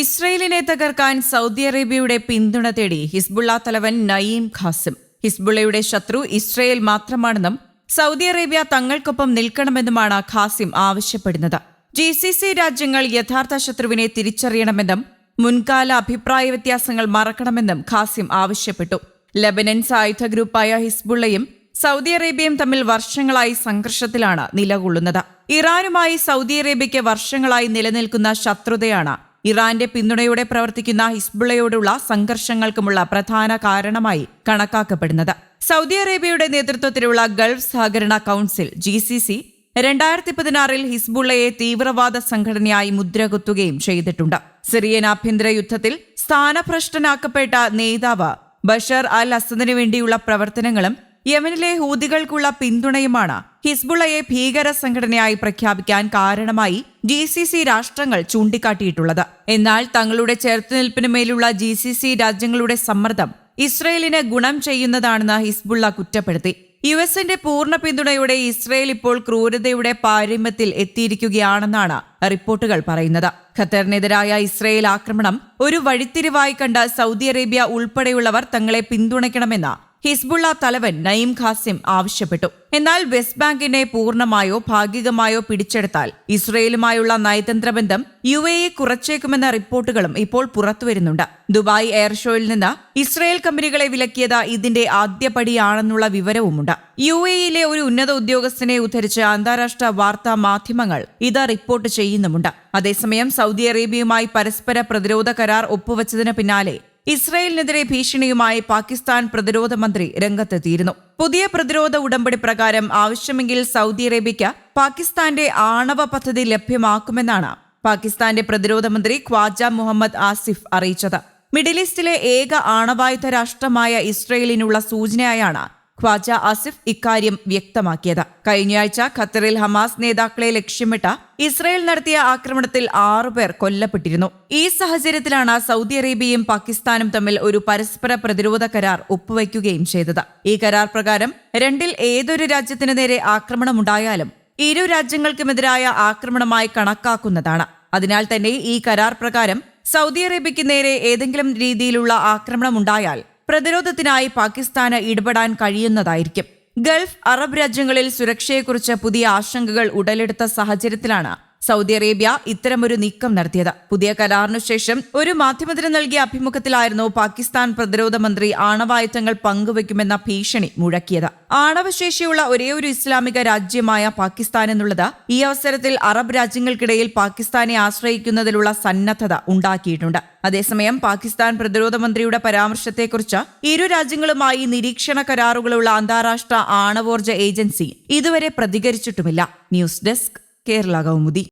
ഇസ്രയേലിനെ തകർക്കാൻ സൗദി അറേബ്യയുടെ പിന്തുണ തേടി ഹിസ്ബുള്ള തലവൻ നയീം ഖാസിം. ഹിസ്ബുള്ളയുടെ ശത്രു ഇസ്രയേൽ മാത്രമാണെന്നും സൗദി അറേബ്യ തങ്ങൾക്കൊപ്പം നിൽക്കണമെന്നുമാണ് ഖാസിം ആവശ്യപ്പെടുന്നത്. ജി സി സി രാജ്യങ്ങൾ യഥാർത്ഥ ശത്രുവിനെ തിരിച്ചറിയണമെന്നും മുൻകാല അഭിപ്രായ വ്യത്യാസങ്ങൾ മറക്കണമെന്നും ഖാസിം ആവശ്യപ്പെട്ടു. ലബനൻ സായുധ ഗ്രൂപ്പായ ഹിസ്ബുള്ളയും സൗദി അറേബ്യയും തമ്മിൽ വർഷങ്ങളായി സംഘർഷത്തിലാണ് നിലകൊള്ളുന്നത്. ഇറാനുമായി സൗദി അറേബ്യയ്ക്ക് വർഷങ്ങളായി നിലനിൽക്കുന്ന ശത്രുതയാണ് ഇറാന്റെ പിന്തുണയോടെ പ്രവർത്തിക്കുന്ന ഹിസ്ബുളയോടുള്ള സംഘർഷങ്ങൾക്കുമുള്ള പ്രധാന കാരണമായി കണക്കാക്കപ്പെടുന്നത്. സൗദി അറേബ്യയുടെ നേതൃത്വത്തിലുള്ള ഗൾഫ് സഹകരണ കൌൺസിൽ ജി സി സി രണ്ടായിരത്തി പതിനാറിൽ ഹിസ്ബുള്ളയെ തീവ്രവാദ സംഘടനയായി മുദ്രകുത്തുകയും ചെയ്തിട്ടുണ്ട്. സിറിയൻ ആഭ്യന്തര യുദ്ധത്തിൽ സ്ഥാനഭ്രഷ്ടനാക്കപ്പെട്ട നേതാവ് ബഷർ അൽ അസദിനു വേണ്ടിയുള്ള പ്രവർത്തനങ്ങളും യമനിലെ ഹൂതികൾക്കുള്ള പിന്തുണയുമാണ് ഹിസ്ബുള്ളയെ ഭീകര സംഘടനയായി പ്രഖ്യാപിക്കാൻ കാരണമായി ജി സി സി രാഷ്ട്രങ്ങൾ ചൂണ്ടിക്കാട്ടിയിട്ടുള്ളത്. എന്നാൽ തങ്ങളുടെ ചെറുത്തുനിൽപ്പിന് മേലുള്ള ജി സി സി രാജ്യങ്ങളുടെ സമ്മർദ്ദം ഇസ്രയേലിന് ഗുണം ചെയ്യുന്നതാണെന്ന് ഹിസ്ബുള്ള കുറ്റപ്പെടുത്തി. യു എസിന്റെ പൂർണ പിന്തുണയോടെ ഇസ്രയേൽ ഇപ്പോൾ ക്രൂരതയുടെ പാരമ്യത്തിൽ എത്തിയിരിക്കുകയാണെന്നാണ് റിപ്പോർട്ടുകൾ പറയുന്നത്. ഖത്തറിനെതിരായ ഇസ്രയേൽ ആക്രമണം ഒരു വഴിത്തിരിവായി കണ്ട സൗദി അറേബ്യ ഉൾപ്പെടെയുള്ളവർ തങ്ങളെ പിന്തുണയ്ക്കണമെന്ന് ഹിസ്ബുള്ള തലവൻ നയീം ഖാസിം ആവശ്യപ്പെട്ടു. എന്നാൽ വെസ്റ്റ് ബാങ്കിനെ പൂർണമായോ ഭാഗികമായോ പിടിച്ചെടുത്താൽ ഇസ്രയേലുമായുള്ള നയതന്ത്ര ബന്ധം യു എ കുറച്ചേക്കുമെന്ന റിപ്പോർട്ടുകളും ഇപ്പോൾ പുറത്തുവരുന്നുണ്ട്. ദുബായ് എയർ ഷോയിൽ നിന്ന് ഇസ്രയേൽ കമ്പനികളെ വിലക്കിയത് ഇതിന്റെ ആദ്യപടിയാണെന്നുള്ള വിവരവുമുണ്ട്. യു എയിലെ ഒരു ഉന്നത ഉദ്യോഗസ്ഥനെ ഉദ്ധരിച്ച് അന്താരാഷ്ട്ര വാർത്താ മാധ്യമങ്ങൾ ഇത് റിപ്പോർട്ട് ചെയ്യുന്നുമുണ്ട്. അതേസമയം സൗദി അറേബ്യയുമായി പരസ്പര പ്രതിരോധ കരാർ ഒപ്പുവച്ചതിന് പിന്നാലെ ഇസ്രായേലിനെതിരെ ഭീഷണിയുമായി പാകിസ്ഥാൻ പ്രതിരോധ മന്ത്രി രംഗത്തെത്തിയിരുന്നു. പുതിയ പ്രതിരോധ ഉടമ്പടി പ്രകാരം ആവശ്യമെങ്കിൽ സൗദി അറേബ്യയ്ക്ക് പാകിസ്ഥാന്റെ ആണവ പദ്ധതി ലഭ്യമാക്കുമെന്നാണ് പാകിസ്ഥാന്റെ പ്രതിരോധ മന്ത്രി ഖ്വാജ മുഹമ്മദ് ആസിഫ് അറിയിച്ചത്. മിഡിൽ ഈസ്റ്റിലെ ഏക ആണവായുധ രാഷ്ട്രമായ ഇസ്രയേലിനുള്ള സൂചനയായാണ് ഖ്വാജ ആസിഫ് ഇക്കാര്യം വ്യക്തമാക്കിയത്. കഴിഞ്ഞയാഴ്ച ഖത്തറിൽ ഹമാസ് നേതാക്കളെ ലക്ഷ്യമിട്ട ഇസ്രായേൽ നടത്തിയ ആക്രമണത്തിൽ ആറുപേർ കൊല്ലപ്പെട്ടിരുന്നു. ഈ സാഹചര്യത്തിലാണ് സൗദി അറേബ്യയും പാകിസ്ഥാനും തമ്മിൽ ഒരു പരസ്പര പ്രതിരോധ കരാർ ഒപ്പുവയ്ക്കുകയും ചെയ്തത്. ഈ കരാർ പ്രകാരം രണ്ടിൽ ഏതൊരു രാജ്യത്തിനു നേരെ ആക്രമണമുണ്ടായാലും ഇരു രാജ്യങ്ങൾക്കുമെതിരായ ആക്രമണമായി കണക്കാക്കുന്നതാണ്. അതിനാൽ തന്നെ ഈ കരാർ പ്രകാരം സൗദി അറേബ്യയ്ക്ക് നേരെ ഏതെങ്കിലും രീതിയിലുള്ള ആക്രമണം ഉണ്ടായാൽ പ്രതിരോധത്തിനായി പാകിസ്ഥാന് ഇടപെടാൻ കഴിയുന്നതായിരിക്കും. ഗൾഫ് അറബ് രാജ്യങ്ങളിൽ സുരക്ഷയെക്കുറിച്ച് പുതിയ ആശങ്കകൾ ഉടലെടുത്ത സാഹചര്യത്തിലാണ് സൗദി അറേബ്യ ഇത്തരമൊരു നീക്കം നടത്തിയത്. പുതിയ കരാറിനു ശേഷം ഒരു മാധ്യമത്തിന് നൽകിയ അഭിമുഖത്തിലായിരുന്നു പാകിസ്ഥാൻ പ്രതിരോധ മന്ത്രി ആണവായുധങ്ങൾ പങ്കുവയ്ക്കുമെന്ന ഭീഷണി മുഴക്കിയത്. ആണവശേഷിയുള്ള ഒരേയൊരു ഇസ്ലാമിക രാജ്യമായ പാകിസ്ഥാൻ എന്നുള്ളത് ഈ അവസരത്തിൽ അറബ് രാജ്യങ്ങൾക്കിടയിൽ പാകിസ്ഥാനെ ആശ്രയിക്കുന്നതിലുള്ള സന്നദ്ധത ഉണ്ടാക്കിയിട്ടുണ്ട്. അതേസമയം പാകിസ്ഥാൻ പ്രതിരോധ മന്ത്രിയുടെ പരാമർശത്തെക്കുറിച്ച് ഇരു രാജ്യങ്ങളുമായി നിരീക്ഷണ കരാറുകളുള്ള അന്താരാഷ്ട്ര ആണവോർജ ഏജൻസി ഇതുവരെ പ്രതികരിച്ചിട്ടുമില്ല. News desk Kerala Kaumudi.